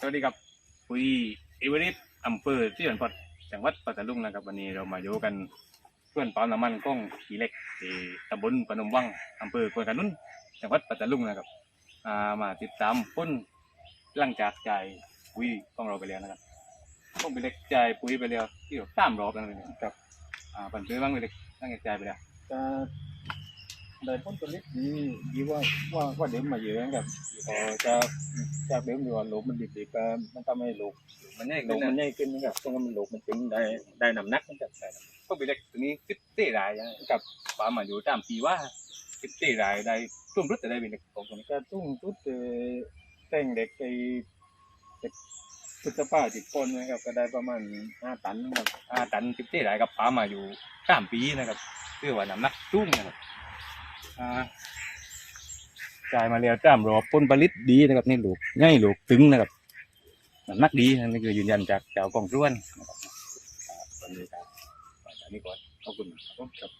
สวัสดีครับปุยเอเวอเรสต์อำเภอที่จังหวัดจังหวัดปัตตานีนะครับ วันนี้เรามาอยู่กันเพื่อนปั๊มน้ำมันกล้องขีเหล็กที่ตำบลปนมวังอำเภอควนกานุนจังหวัดปัตตานีนะครับอ่ามาติดตามพ้นหลังจากจ่ายปุ๋ยของเราไปแล้วนะครับพ้นไปเล็กจ่ายปุ๋ยไปแล้วที่เราตามรอบแล้วนะครับอ่าปันเพื่อบ้างไปเล็กหลังจากจ่ายไปแล้วจะ ได้ผลผลิตดีดีว่าว่าว่าเดิมมาเยอะนะครับพอจะจากเดิมที่ว่าโลกมันดิบๆก็มันทำให้โลกมันใหญ่โลขึ้นกมันนะใหญ่ขึ้นนะครับตรงนั้นมันโลกมันตึงได้ได้น้ำหนักนะครับได้น้ำหนักพ้นไปเล็กตัวนี้สิบเต้รายนะครับปามาอยู่ตามปีว่าสิบเต้รายได้ร่วมรุดจะได้เป็นเล็กของตรงนี้ก็ตุ้งทุดเอ่อแต่งเด็กไอ้เด็กพุทธภาติดคนนะครับ ก็ได้ประมาณห้าตันนะครับอาตันสิบเต้รายกับปามาอยู่สามปีนะครับเพื่อว่าน้ำหนักจุ้งนะครับอ่า จ่ายมาแล้วจ้ามรอบผลผลิตดีนะครับนี่ลูกง่ายลูกตึงนะครับหนักดีนี่คือยืนยันจากเจ้ากองร้วนนะครับอ่าวันนี้ครับวันนี้ก่อนขอบคุณครับ